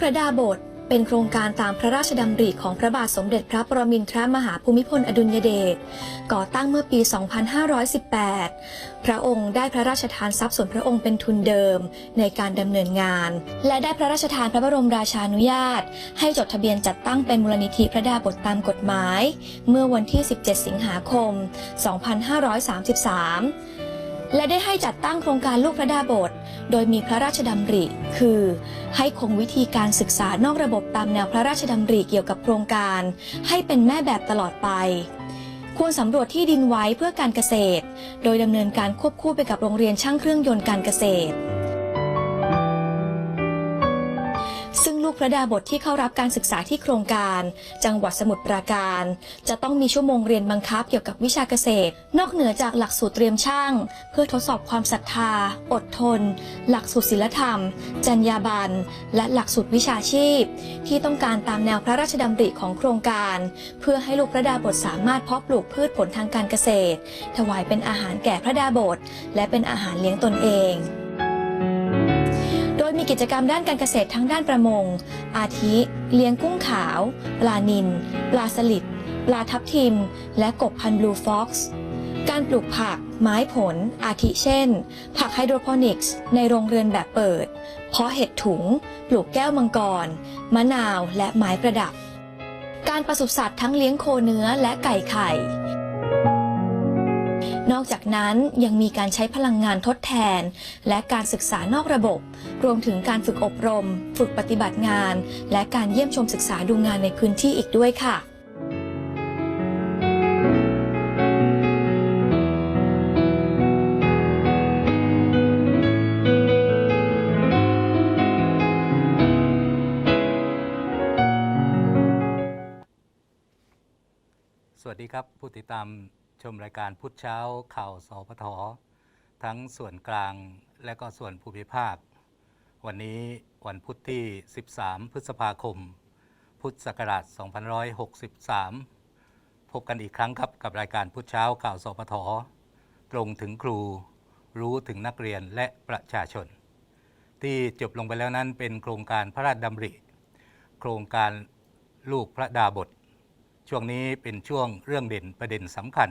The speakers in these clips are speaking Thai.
พระดาบทเป็นโครงการตามพระราชดำริของพระบาทสมเด็จพระปรมินทรมหาภูมิพลอดุลยเดช ก่อตั้งเมื่อปี 2518 พระองค์ได้พระราชทานทรัพย์ส่วนพระองค์เป็นทุนเดิมในการดำเนินงาน และได้พระราชทานพระบรมราชานุญาต ให้จดทะเบียนจัดตั้งเป็นมูลนิธิพระดาบทตามกฎหมาย เมื่อวันที่ 17 สิงหาคม 2533 และได้ให้จัดตั้งโครงการลูกพระดาบท โดยมีพระราชดำริ คือ ให้คงวิธีการศึกษานอกระบบตามแนวพระราชดำริเกี่ยวกับโครงการ ให้เป็นแม่แบบตลอดไป ควรสำรวจที่ดินไว้เพื่อการเกษตร โดยดำเนินการควบคู่ไปกับโรงเรียนช่างเครื่องยนต์การเกษตร พระดาบทที่เข้ารับการศึกษาที่โครงการ จังหวัดสมุทรปราการ จะต้องมีชั่วโมงเรียนบังคับเกี่ยวกับวิชาเกษตร นอกเหนือจากหลักสูตรเตรียมช่าง เพื่อทดสอบความศรัทธา อดทน หลักสูตรศิลธรรม จรรยาบรรณและหลักสูตรวิชาชีพ ที่ต้องการตามแนวพระราชดำริของโครงการ เพื่อให้ลูกพระดาบทสามารถเพาะปลูกพืชผลทางการเกษตร ถวายเป็นอาหารแก่พระดาบทและเป็นอาหารเลี้ยงตนเอง มีกิจกรรมด้านการเกษตรทั้งด้านประมง อาทิ เลี้ยงกุ้งขาว ปลานิลปลาสลิดปลาทับทิม และกบพันธุ์บลูฟ็อกซ์การปลูกผัก ไม้ผล อาทิเช่น ผักไฮโดรโปนิกส์ในโรงเรือนแบบเปิด เพาะเห็ดถุง ปลูกแก้วมังกร มะนาว และไม้ประดับ การปศุสัตว์ทั้งเลี้ยงโคเนื้อและไก่ไข่ นอกจากนั้นยังมีการใช้พลังงานทดแทน และการศึกษานอกระบบ รวมถึงการฝึกอบรม ฝึกปฏิบัติงาน และการเยี่ยมชมศึกษาดูงานในพื้นที่อีกด้วยค่ะสวัสดีครับ ผู้ติดตาม ชมรายการพุทธเช้าข่าวสพททั้งส่วนกลางและก็ส่วนภูมิภาค วันนี้วันพุธที่ 13 พฤษภาคม พุทธศักราช 2563 พบกันอีกครั้งครับกับรายการพุทธเช้าข่าวสพทตรงถึงครูรู้ถึงนักเรียนและประชาชน ที่จบลงไปแล้วนั้นเป็นโครงการพระราชดำริ โครงการลูกพระดาบทช่วงนี้เป็นช่วงเรื่องเด่นประเด็นสำคัญ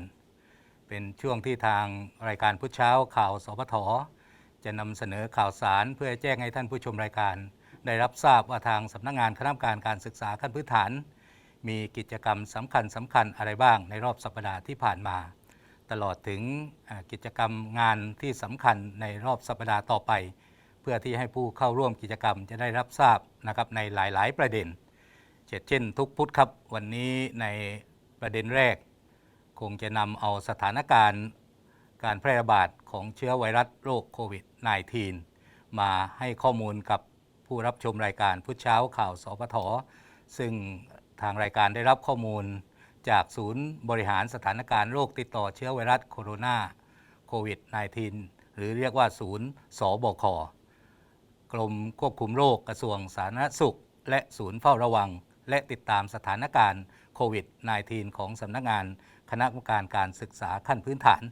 เป็นช่วงที่ทางรายการพุทธเช้าข่าวสพทจะนำเสนอข่าวสารเพื่อแจ้งให้ท่านผู้ชมรายการ ได้รับทราบว่าทางสำนักงงานคณะกรรมการการศึกษาขั้นพื้นฐาน มีกิจกรรมสำคัญสำคัญอะไรบ้างในรอบสัปดาห์ที่ผ่านมา ตลอดถึงกิจกรรมงานที่สำคัญในรอบสัปดาห์ต่อไป เพื่อที่ให้ผู้เข้าร่วมกิจกรรมจะได้รับทราบนะครับในหลาย ๆ ประเด็นเช่นทุกพุธครับวันนี้ในประเด็นแรก คงจะนำเอาสถานการณ์การแพร่ระบาดของเชื้อไวรัสโรคโควิด -19 มาให้ข้อมูลกับผู้รับชมรายการพุทธเช้าข่าวสพทซึ่งทางรายการได้รับข้อมูลจากศูนย์บริหารสถานการณ์โรคติดต่อเชื้อไวรัสโคโรนาโควิด -19 หรือเรียกว่าศูนย์สบค กรมควบคุมโรคกระทรวงสาธารณสุข และศูนย์เฝ้าระวัง และติดตามสถานการณ์โควิด -19 ของสำนักงาน คณะกรรมการการศึกษาขั้นพื้นฐาน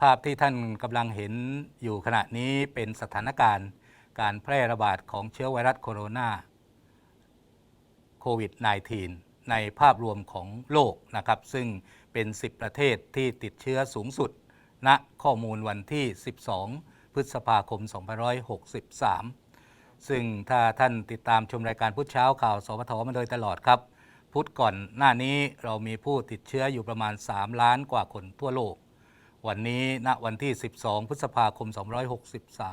ภาพที่ท่านกำลังเห็นอยู่ขณะนี้เป็นสถานการณ์การแพร่ระบาดของเชื้อไวรัสโคโรนาโควิด -19 ในภาพรวมของโลกนะครับ ซึ่งเป็น 10 ประเทศที่ติดเชื้อสูงสุดณข้อมูลวันที่ 12 พฤษภาคม 2563 ซึ่งถ้าท่านติดตามชมรายการพุทธเช้าข่าวสพทมาโดยตลอดครับ พุธก่อนหน้านี้เรามีผู้ติดเชื้ออยู่ประมาณ 3 ล้านกว่าคนทั่วโลก วันนี้ณวันที่ 12 พฤษภาคม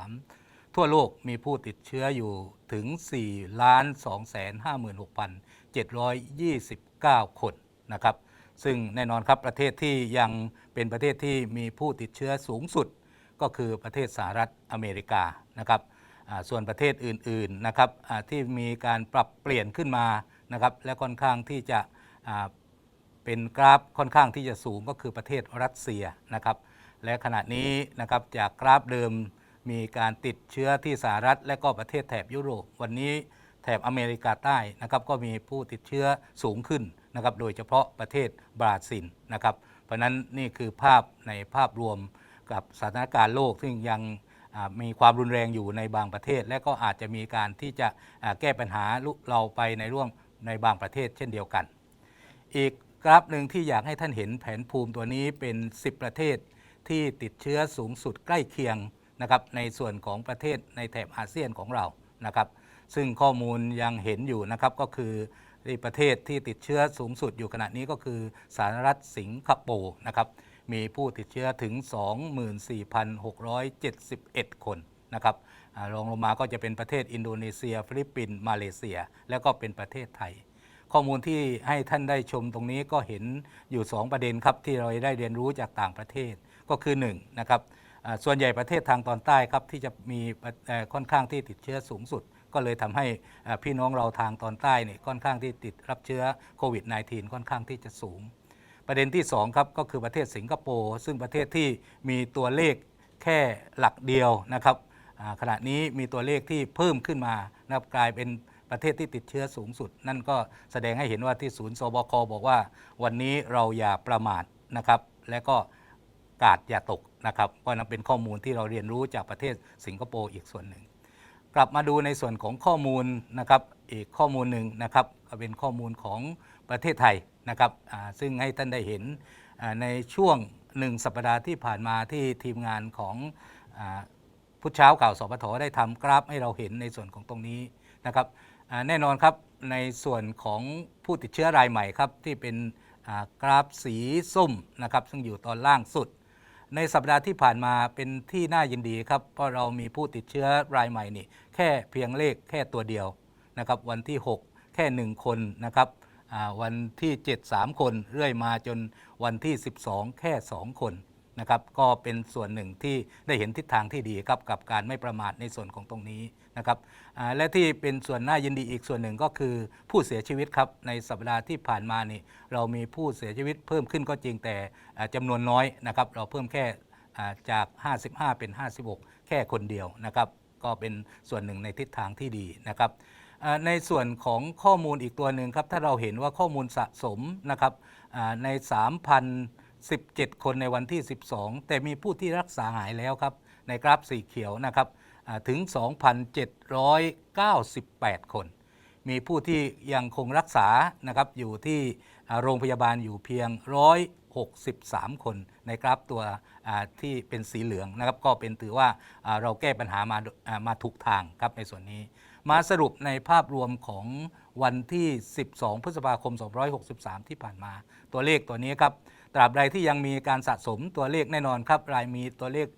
263 ทั่วโลกมีผู้ติดเชื้ออยู่ถึง 4 ล้าน2แสน56,729 คนนะครับ ซึ่งแน่นอนครับประเทศที่ยังเป็นประเทศที่มีผู้ติดเชื้อสูงสุด ก็คือประเทศสหรัฐอเมริกานะครับ ส่วนประเทศอื่นๆนะครับที่มีการปรับเปลี่ยนขึ้นมา นะครับและค่อนข้างที่จะเป็นกราฟค่อนข้างที่จะสูงก็คือประเทศรัสเซียนะครับและขณะนี้นะครับจากกราฟเดิมมีการติดเชื้อที่สหรัฐ และก็ประเทศแถบยุโรป วันนี้แถบอเมริกาใต้นะครับก็มีผู้ติดเชื้อสูงขึ้นนะครับโดยเฉพาะประเทศบราซิลนะครับเพราะนั้นนี่คือภาพในภาพรวมกับสถานการณ์โลกซึ่งยังมีความรุนแรงอยู่ในบางประเทศ และก็อาจจะมีการที่จะแก้ปัญหาเราไปในร่วม ในบางประเทศเช่นเดียวกัน อีกกราฟหนึ่งที่อยากให้ท่านเห็นแผนภูมิตัวนี้เป็น 10 ประเทศที่ติดเชื้อสูงสุดใกล้เคียงนะครับในส่วนของประเทศในแถบอาเซียนของเรานะครับ ซึ่งข้อมูลยังเห็นอยู่นะครับก็คือที่ประเทศที่ติดเชื้อสูงสุดอยู่ขณะนี้ก็คือสหรัฐสิงคโปร์นะครับมีผู้ติดเชื้อถึง 24,671 คนนะครับ รองลงมาก็จะเป็นประเทศอินโดนีเซีย ฟิลิปปินส์มาเลเซีย แล้วก็เป็นประเทศไทย ข้อมูลที่ให้ท่านได้ชมตรงนี้ก็เห็นอยู่ 2 ประเด็นครับที่เราได้เรียนรู้จากต่างประเทศก็คือ1นะครับส่วนใหญ่ประเทศทางตอนใต้ครับที่จะมีค่อนข้างที่ติดเชื้อสูงสุด ก็เลยทำให้พี่น้องเราทางตอนใต้เนี่ยค่อนข้างที่ติดรับเชื้อโควิด -19 ค่อนข้างที่จะสูง ประเด็นที่2ครับก็คือประเทศสิงคโปร์ซึ่งประเทศที่มีตัวเลขแค่หลักเดียวนะครับ ขณะนี้มีตัวเลขที่เพิ่มขึ้นมานะครับกลายเป็นประเทศที่ติดเชื้อสูงสุด นั่นก็แสดงให้เห็นว่าที่ศูนย์สบคบอกว่า วันนี้เราอย่าประมาทนะครับ และก็กาดอย่าตกนะครับก็นับเป็นข้อมูลที่เราเรียนรู้จากประเทศสิงคโปร์อีกส่วนหนึ่ง กลับมาดูในส่วนของข้อมูลนะครับอีกข้อมูลหนึ่งนะครับเป็นข้อมูลของประเทศไทยนะครับซึ่งให้ท่านได้เห็นในช่วงหนึ่งสัปดาห์ที่ผ่านมาที่ทีมงานของ พุทธเช้าข่าวสปทได้ทำกราฟให้เราเห็นในส่วนของตรงนี้นะครับแน่นอนครับในส่วนของผู้ติดเชื้อรายใหม่ครับที่เป็นกราฟสีส้มนะครับซึ่งอยู่ตอนล่างสุด ในสัปดาห์ที่ผ่านมาเป็นที่น่ายินดีครับเพราะเรามีผู้ติดเชื้อรายใหม่นี่แค่เพียงเลขแค่ตัวเดียวนะครับวันที่ 6 แค่ 1 คนนะครับวันที่ 7 3 คนเรื่อยมาจนวันที่ 12 แค่ 2 คน นะครับก็เป็นส่วนหนึ่งที่ได้เห็นทิศทางที่ดีครับกับการไม่ประมาทในส่วนของตรงนี้นะครับและที่เป็นส่วนน่ายินดีอีกส่วนหนึ่งก็คือผู้เสียชีวิตครับในสัปดาห์ที่ผ่านมานี่เรามีผู้เสียชีวิตเพิ่มขึ้นก็จริงแต่อ่าจำนวนน้อยนะครับเราเพิ่มแค่จาก 55 เป็น 56 แค่คนเดียวนะครับก็เป็นส่วนหนึ่งในทิศทางที่ดีนะครับในส่วนของข้อมูลอีกตัวหนึ่งครับถ้าเราเห็นว่าข้อมูลสะสมนะครับอ่าใน 17 คนในวันที่ 12 แต่มีผู้ที่รักษาหายแล้วครับ ในกราฟสีเขียวนะครับอ่าถึง 2,798 คน มีผู้ที่ยังคงรักษานะครับอยู่ที่โรงพยาบาลอยู่เพียง 163 คนในกราฟตัวที่เป็นสีเหลืองนะครับ ก็เป็นถือว่าเราแก้ปัญหามาอ่ามาถูกทางครับในส่วนนี้ มาสรุปในภาพรวมของวันที่ 12 พฤษภาคม263 ที่ผ่านมา ตัวเลขตัวนี้ครับ ตราบใดที่ยังมีการสะสมตัวเลขแน่นอนครับ รายมีตัวเลข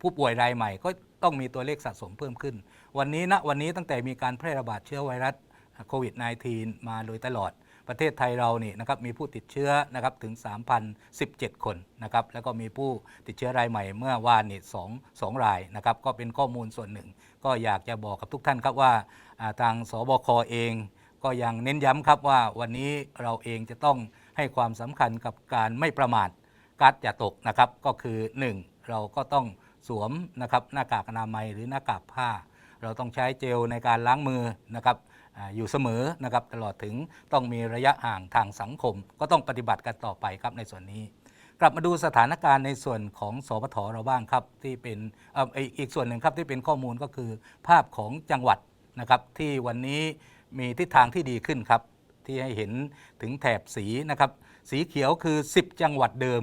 ผู้ป่วยรายใหม่ ก็ต้องมีตัวเลขสะสมเพิ่มขึ้น วันนี้ณวันนี้ตั้งแต่มีการแพร่ระบาดเชื้อไวรัสโควิด -19 มาโดยตลอดประเทศไทยเรานี่นะครับมีผู้ติดเชื้อนะครับถึง 3,017 คนนะครับแล้วก็มีผู้ติดเชื้อรายใหม่เมื่อวานนี่สองสองรายนะครับก็เป็นข้อมูลส่วนหนึ่ง ก็อยากจะบอกกับทุกท่านครับว่าทางสบคเอง ก็ยังเน้นย้ำครับว่าวันนี้เราเองจะต้อง ให้ความสำคัญกับการไม่ประมาทกัดอย่าตกนะครับ ก็คือ 1 เราก็ต้องสวมนะครับหน้ากากอนามัยหรือหน้ากากผ้า เราต้องใช้เจลในการล้างมือนะครับอยู่เสมอนะครับตลอดถึงต้องมีระยะห่างทางสังคม ก็ต้องปฏิบัติกันต่อไปครับในส่วนนี้ กลับมาดูสถานการณ์ในส่วนของสปทเราบ้างครับที่เป็นอออีกส่วนหนึ่งครับที่เป็นข้อมูลก็คือ ภาพของจังหวัดนะครับที่วันนี้มีทิศทางที่ดีขึ้นครับ ที่ให้เห็นถึงแถบสีนะครับ สีเขียวคือ 10 จังหวัดเดิม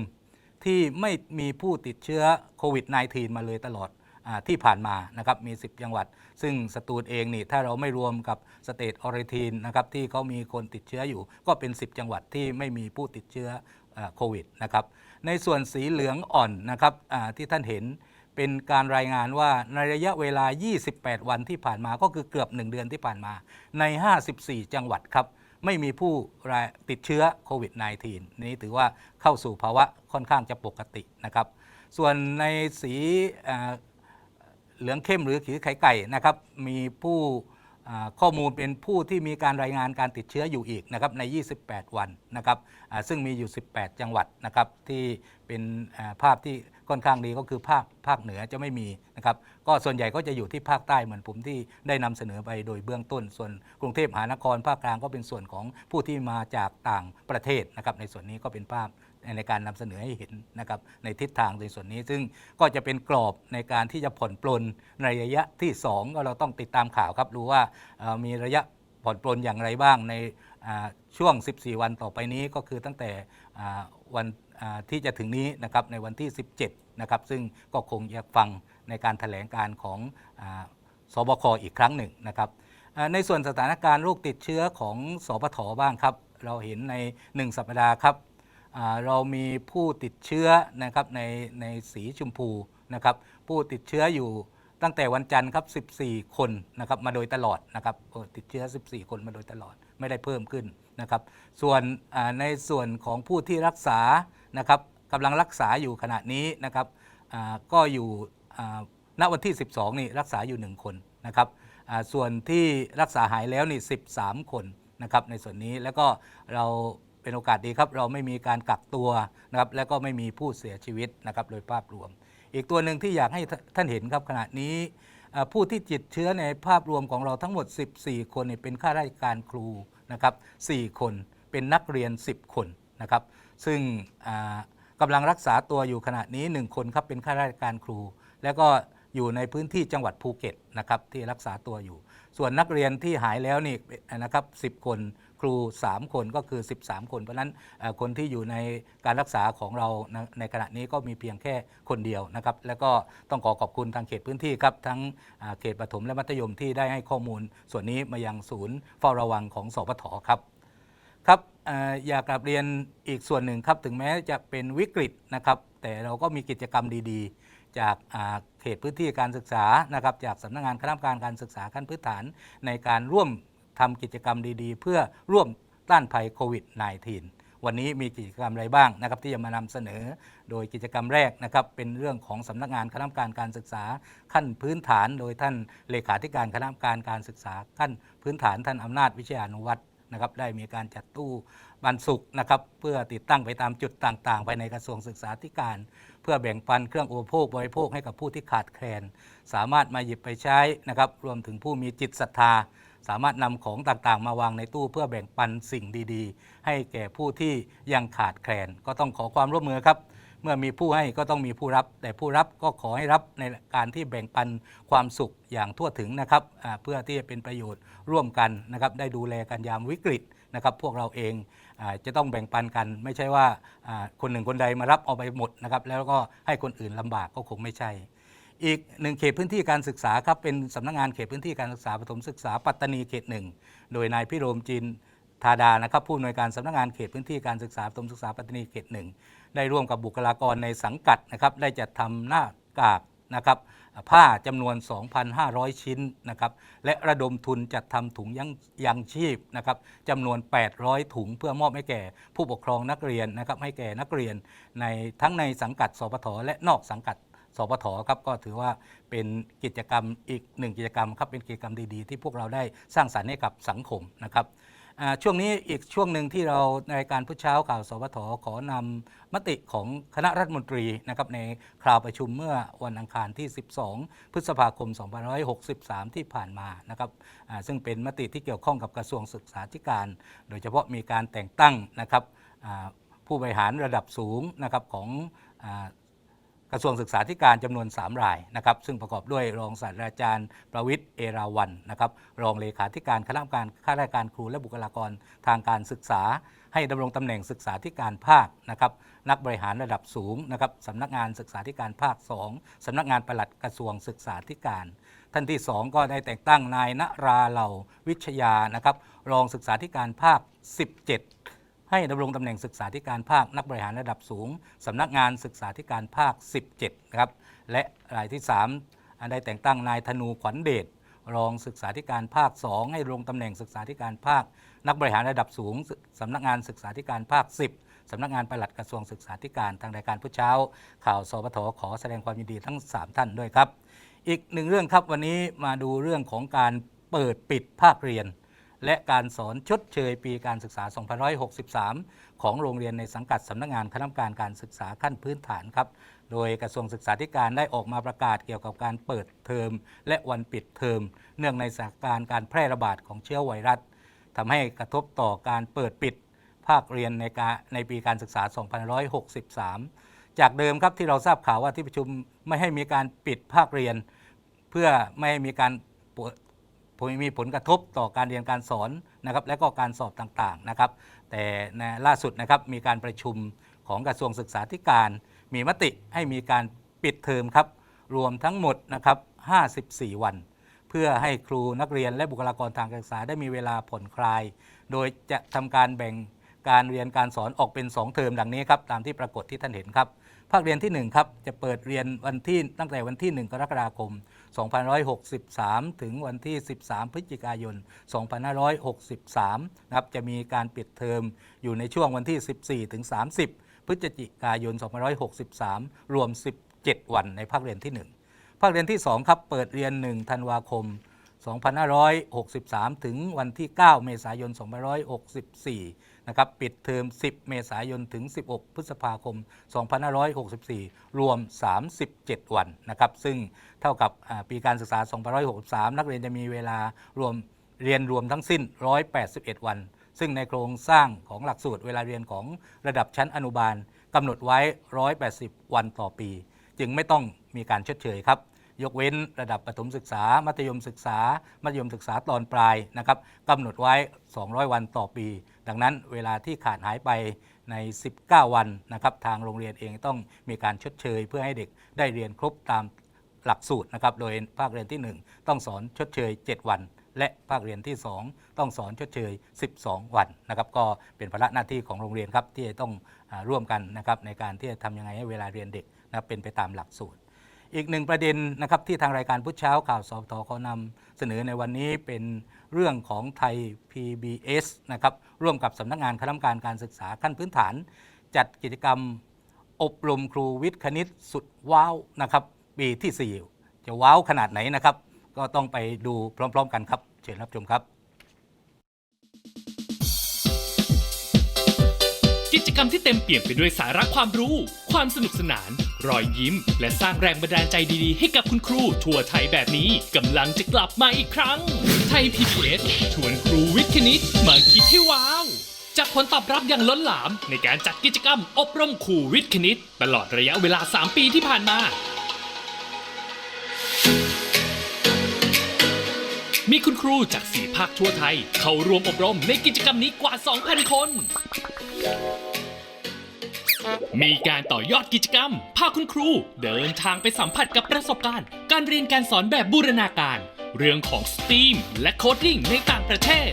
ที่ไม่มีผู้ติดเชื้อโควิด -19 มาเลยตลอดอที่ผ่านมานะครับมี 10 จังหวัด ซึ่งสตูลเองนี่ถ้าเราไม่รวมกับสเตทออริทีนนะครับที่เขามีคนติดเชื้ออยู่ ก็เป็น 10 จังหวัดที่ไม่มีผู้ติดเชื้อโควิดนะครับในส่วนสีเหลืองอ่อนนะครับที่ท่านเห็นเป็นการรายงานว่าในระยะเวลา 28 วันที่ผ่านมาก็คือเกือบ 1 เดือนที่ผ่านมา ใน 54 จังหวัดครับ ไม่มีผู้รายติดเชื้อโควิด -19 นี้ถือว่าเข้าสู่ภาวะค่อนข้างจะปกตินะครับ ส่วนในสีเหลืองเข้มหรือขีไข่ไก่นะครับ มีผู้ข้อมูลเป็นผู้ที่มีการรายงานการติดเชื้ออยู่อีกนะครับใน 28 วันนะครับซึ่งมีอยู่ 18 จังหวัดนะครับที่เป็นภาพที่ ค่อนข้างดีก็คือภาคภาคเหนือจะไม่มีนะครับก็ส่วนใหญ่ก็จะอยู่ที่ภาคใต้เหมือนผมที่ได้นำเสนอไปโดยเบื้องต้น ส่วนกรุงเทพมหานครภาคกลางก็เป็นส่วนของผู้ที่มาจากต่างประเทศนะครับในส่วนนี้ก็เป็นภาพในการนำเสนอให้เห็นนะครับในทิศทางในส่วนนี้ ซึ่งก็จะเป็นกรอบในการที่จะผ่อนปลนในระยะที่ 2 ก็เราต้องติดตามข่าวครับรู้ว่ามีระยะผ่อนปลนอย่างไรบ้างในช่วง 14 วันต่อไปนี้ก็คือตั้งแต่วัน ที่จะถึงนี้นะครับในวันที่ 17 นะครับ ซึ่งก็คงอยากฟังในการถแถลงการของอาสบคอีกครั้งหนึ่งนะครับในส่วนสถานการณ์โรคติดเชื้อของสปทบ้างครับ เราเห็นใน 1 สัปดาห์ครับเรามีผู้ติดเชื้อนะครับในในสีชมพูนะครับผู้ติดเชื้ออยู่ตั้งแต่วันจันทร์ครับ 14 คนนะครับมาโดยตลอดนะครับติดเชื้อ 14 คนมาโดยตลอดไม่ได้เพิ่มขึ้น นะครับ ส่วนในส่วนของผู้ที่รักษานะครับกำลังรักษาอยู่ขณะนี้นะครับก็อยู่ณวันที่ 12 นี่รักษาอยู่ 1 คนนะครับส่วนที่รักษาหายแล้วนี่ 13 คนนะครับในส่วนนี้แล้วก็เราเป็นโอกาสดีครับ เราไม่มีการกักตัวนะครับแล้วก็ไม่มีผู้เสียชีวิตนะครับโดยภาพรวม อีกตัวหนึ่งที่อยากให้ท่านเห็นครับขณะนี้ผู้ที่ติดเชื้อในภาพรวมของเราทั้งหมด 14 คนเนี่ยเป็นข้าราชการครู นะครับ4คนเป็นนักเรียน 10 คนนะครับ ซึ่งกำลังรักษาตัวอยู่ขณะนี้ 1 คนครับเป็นข้าราชการครู แล้วก็อยู่ในพื้นที่จังหวัดภูเก็ตนะครับที่รักษาตัวอยู่ ส่วนนักเรียนที่หายแล้วนี่นะครับ10 คน ครู 3 คนก็คือ 13 คน เพราะนั้นคนที่อยู่ในการรักษาของเราในขณะนี้ก็มีเพียงแค่คนเดียวนะครับ แล้วก็ต้องขอขอบคุณทางเขตพื้นที่ครับ ทั้งเขตปฐมและมัธยมที่ได้ให้ข้อมูล ส่วนนี้มายังศูนย์เฝ้าระวังของสปทครับครับอยากกลับเรียนอีกส่วนหนึ่งครับถึงแม้จะเป็นวิกฤตนะครับ แต่เราก็มีกิจกรรมดีๆ จากาเขตพื้นที่การศึกษานะครับ จากสำนักงานคณะกรรมการการศึกษาขั้นพื้นฐานในการร่วม ทำกิจกรรมดีๆ เพื่อร่วมต้านภัยโควิด -19 วันนี้มีกิจกรรมอะไรบ้างนะครับที่จะมานำเสนอ โดยกิจกรรมแรกนะครับเป็นเรื่องของสำนักงานคณะกรรมการการศึกษาขั้นพื้นฐาน โดยท่านเลขาธิการคณะกรรมการการศึกษาขั้นพื้นฐานท่านอำนาจวิชยานุวัฒน์นะครับได้มีการจัดตู้ปันสุขนะครับเพื่อติดตั้งไปตามจุดต่างๆ ภายในกระทรวงศึกษาธิการ เพื่อแบ่งปันเครื่องอุปโภคบริโภคให้กับผู้ที่ขาดแคลน สามารถมาหยิบไปใช้นะครับรวมถึงผู้มีจิตศรัทธา สามารถนำของต่างๆ มาวางในตู้เพื่อแบ่งปันสิ่งดีๆ ให้แก่ผู้ที่ยังขาดแคลน ก็ต้องขอความร่วมมือครับเมื่อมีผู้ให้ก็ต้องมีผู้รับ แต่ผู้รับก็ขอให้รับในการที่แบ่งปันความสุขอย่างทั่วถึงนะครับเพื่อที่จะเป็นประโยชน์ร่วมกันนะครับได้ดูแลกันยามวิกฤตนะครับ พวกเราเองจะต้องแบ่งปันกัน ไม่ใช่ว่าอ่าคนหนึ่งคนใดมารับเอาไปหมดนะครับแล้วก็ให้คนอื่นลำบากก็คงไม่ใช่ อีกหนึ่งเขตพื้นที่การศึกษาครับเป็นสำนักงานเขตพื้นที่การศึกษาปฐมศึกษาปัตตานีเขตหนึ่งโดยนายพิโรมจินธาดานะครับผู้อำนวยการสำนักงานเขตพื้นที่การศึกษาปฐมศึกษาปัตตานีเขตหนึ่งได้ร่วมกับบุคลากรในสังกัดนะครับได้จัดทำหน้ากากนะครับผ้าจำนวน 2,500 ชิ้นนะครับและระดมทุนจัดทำถุงยังยังชีพนะครับจำนวน 800 ถุงเพื่อมอบให้แก่ผู้ปกครองนักเรียนนะครับให้แก่นักเรียนในทั้งในสังกัดสปทและนอกสังกัด สปทครับก็ถือว่าเป็นกิจกรรมอีกหนึ่งกิจกรรมครับเป็นกิจกรรมดีๆ ที่พวกเราได้สร้างสรรค์ให้กับสังคมนะครับช่วงนี้อีกช่วงหนึ่งที่เราในการพุชเช้าข่าวสปทขอนำมติของคณะรัฐมนตรีนะครับในคราวประชุมเมื่อวันอังคารที่ 12 พฤษภาคม 2563 ที่ผ่านมานะครับซึ่งเป็นมติที่เกี่ยวข้องกับกระทรวงศึกษาธิการ โดยเฉพาะมีการแต่งตั้งนะครับผู้บริหารระดับสูงนะครับของ กระทรวงศึกษาธิการจำนวน 3 รายนะครับซึ่งประกอบด้วยรองศาสตราจารย์ประวิทย์เอราวันนะครับรองเลขาธิการคณะกรรมการข้าราชการครูและบุคลากรทางการศึกษา ให้ดำรงตำแหน่งศึกษาธิการภาคนะครับนักบริหารระดับสูงนะครับสำนักงานศึกษาธิการภาค 2สำนักงานปลัดกระทรวงศึกษาธิการ ท่านที่ 2 ก็ได้แต่งตั้งนายณราเหล่าวิชยานะครับรองศึกษาธิการภาค 17 ให้ดำรงตำแหน่งศึกษาธิการภาคนักบริหารระดับสูงสำนักงานศึกษาธิการภาค 17นะครับและรายที่ 3 ได้แต่งตั้งนายธนูขวัญเดชรองศึกษาธิการภาค 2 ให้ดำรงตำแหน่งศึกษาธิการภาค นักบริหารระดับสูงสำนักงานศึกษาธิการภาค 10สำนักงานปลัดกระทรวงศึกษาธิการทางรายการผู้เช้า ข่าวสปทขอแสดงความยินดีทั้ง 3 ท่านด้วยครับ อีกหนึ่งเรื่องครับวันนี้มาดูเรื่องของการเปิดปิดภาคเรียน และการสอนชดเชยปีการศึกษา 2563 ของโรงเรียนในสังกัดสำนักงานคณะกรรมการการศึกษาขั้นพื้นฐานครับ โดยกระทรวงศึกษาธิการได้ออกมาประกาศเกี่ยวกับการเปิดเทอม และวันปิดเทอม เนื่องในสถานการณ์การแพร่ระบาดของเชื้อไวรัสทำให้กระทบต่อการเปิดปิดภาคเรียนในการในปีการศึกษา 2563 จากเดิมครับที่เราทราบข่าวว่าที่ประชุมไม่ให้มีการปิดภาคเรียน เพื่อไม่ให้มีการ มีผลกระทบต่อการเรียนการสอนนะครับและก็การสอบต่างๆนะครับ แต่ในล่าสุดนะครับมีการประชุมของกระทรวงศึกษาธิการ มีมติให้มีการปิดเทอมครับ รวมทั้งหมดนะครับ 54 วัน เพื่อให้ครูนักเรียนและบุคลากรทางการศึกษาได้มีเวลาผ่อนคลาย โดยจะทำการแบ่งการเรียนการสอนออกเป็น 2 เทอมดังนี้ครับตามที่ปรากฏที่ท่านเห็นครับ ภาคเรียนที่1ครับจะเปิดเรียนวันที่ตั้งแต่วันที่ 1 กรกฎาคม 2563 ถึงวันที่ 13 พฤศจิกายน 2563 นะครับ จะมีการปิดเทอมอยู่ในช่วงวันที่ 14 ถึง 30 พฤศจิกายน 2563 รวม 17 วันในภาคเรียนที่ 1 ภาคเรียนที่ 2 ครับ เปิดเรียน 1 ธันวาคม 2563 ถึงวันที่ 9 เมษายน 2564 นะครับ ปิดเทอม 10 เมษายน ถึง 16 พฤษภาคม 2564 รวม 37 วัน นะครับ ซึ่งเท่ากับปีการศึกษา 2563 นักเรียนจะมีเวลารวมเรียนรวมทั้งสิ้น 181 วัน ซึ่งในโครงสร้างของหลักสูตรเวลาเรียนของระดับชั้นอนุบาลกำหนดไว้ 180 วันต่อปี จึงไม่ต้องมีการชดเชยครับ ยกเว้นระดับประถมศึกษา มัธยมศึกษา มัธยมศึกษาตอนปลายนะครับกำหนดไว้ 200 วันต่อปี ดังนั้นเวลาที่ขาดหายไปใน 19 วันนะครับทางโรงเรียนเองต้องมีการชดเชย เพื่อให้เด็กได้เรียนครบตามหลักสูตรนะครับโดยภาคเรียนที่ 1 ต้องสอนชดเชย 7 วันและภาคเรียนที่ 2 ต้องสอนชดเชย 12 วันนะครับก็เป็นภาระหน้าที่ของโรงเรียนครับที่จะต้องร่วมกันนะครับในการที่จะทำยังไงให้เวลาเรียนเด็กนะเป็นไปตามหลักสูตร อีกหนึ่งประเด็นนะครับที่ทางรายการพุชเช้าข่าวสอบทเขานำเสนอในวันนี้เป็นเรื่องของไทย PBS นะครับร่วมกับสำนักงานคณะกรรมการการศึกษาขั้นพื้นฐาน จัดกิจกรรมอบรมครูวิทย์คณิตสุดว้าวนะครับปีที่ 4 จะว้าวขนาดไหนนะครับ ก็ต้องไปดูพร้อม ๆ กันครับ เชิญรับชมครับ กิจกรรมที่เต็มเปี่ยมไปด้วยสาระความรู้ ความสนุกสนาน รอยยิ้ม และสร้างแรงบันดาลใจดีๆ ให้กับคุณครูทั่วไทยแบบนี้กำลังจะกลับมาอีกครั้ง ไทย PBS ชวนครูวิทย์คณิตมาคิดให้ว้าว จากผลตอบรับอย่างล้นหลาม ในการจัดกิจกรรมอบรมครูวิทย์คณิต ตลอดระยะเวลา 3 ปีที่ผ่านมามีคุณครูจาก 4 ภาคทั่วไทย เข้าร่วมอบรมในกิจกรรมนี้กว่า 2,000 คน มีการต่อยอดกิจกรรม พาคุณครู เดินทางไปสัมผัสกับประสบการณ์ การเรียนการสอนแบบบูรณาการ เรื่องของ STEAM และโคดดิ้งในต่างประเทศ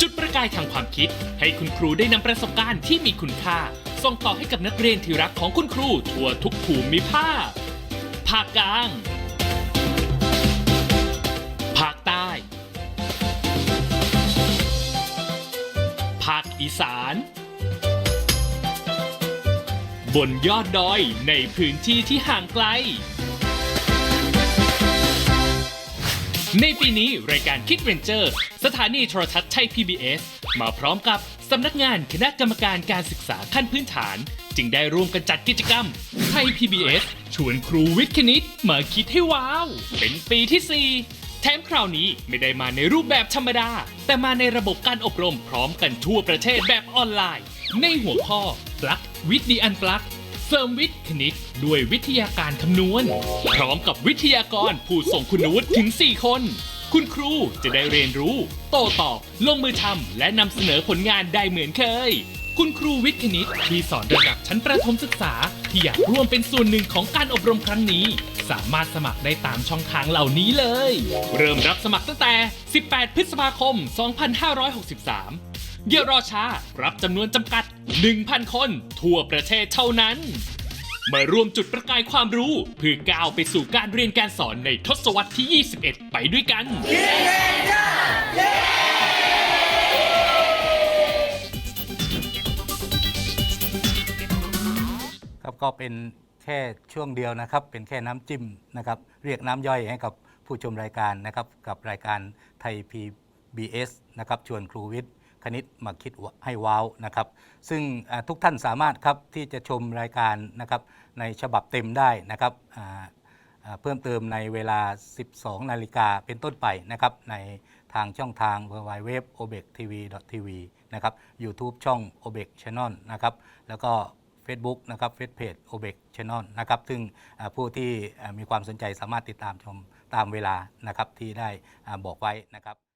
จุดประกายทางความคิด ให้คุณครูได้นำประสบการณ์ที่มีคุณค่า ส่งต่อให้กับนักเรียนที่รักของคุณครูทั่วทุกภูมิภาคภาคกลาง สาน บนยอดดอยในพื้นที่ที่ห่างไกล ในปีนี้รายการคิดเวนเจอร์ สถานีโทรทัศน์ไทย PBS มาพร้อมกับสำนักงานคณะกรรมการการศึกษาขั้นพื้นฐาน จึงได้ร่วมกันจัดกิจกรรมไทย PBS ชวนครูวิทย์คณิตมาคิดให้ว้าว เป็นปีที่ 4 แถมคราวนี้ไม่ได้มาในรูปแบบธรรมดา แต่มาในระบบการอบรมพร้อมกันทั่วประเทศแบบออนไลน์ ในหัวข้อ Plug with the Unplug เสริมวิทย์คณิตด้วยวิทยาการคำนวณ พร้อมกับวิทยากรผู้ทรงคุณวุฒิถึง 4 คน คุณครูจะได้เรียนรู้ โต้ตอบ ลงมือทำและนำเสนอผลงานได้เหมือนเคย คุณครูวิทย์คณิตที่สอนระดับชั้นประถมศึกษา ที่อยากร่วมเป็นส่วนหนึ่งของการอบรมครั้งนี้ สามารถสมัครได้ตามช่องทางเหล่านี้เลย เริ่มรับสมัครตั้งแต่ 18 พฤษภาคม 2563อย่ารอช้า รับจำนวนจำกัด 1,000 คน ทั่วประเทศเท่านั้น มาร่วมจุดประกายความรู้ เพื่อก้าวไปสู่การเรียนการสอนในทศวรรษที่ 21 ไปด้วยกัน ครับก็เป็น ค่ช่วงเดียวนะครับ เป็นแค่น้ำจิ้มนะครับ เรียกน้ำย่อยให้กับผู้ชมรายการนะครับ กับรายการไทย PBS นะครับชวนครูวิทย์คณิตมาคิดให้ว้าวนะครับ ซึ่งทุกท่านสามารถครับที่จะชมรายการนะครับในฉบับเต็มได้นะครับเพิ่มเติมในเวลา 12 นาฬิกาเป็นต้นไปนะครับ ในทางช่องทาง w w w o b e c t v tv นะครับ YouTube ช่อง o b e c Channel นะครับ แล้วก็ Facebook นะครับเฟซเพจ o b e c Channel นะครับซึ่งผู้ที่มีความสนใจสามารถติดตามชมตามเวลานะครับที่ได้บอกไว้นะครับ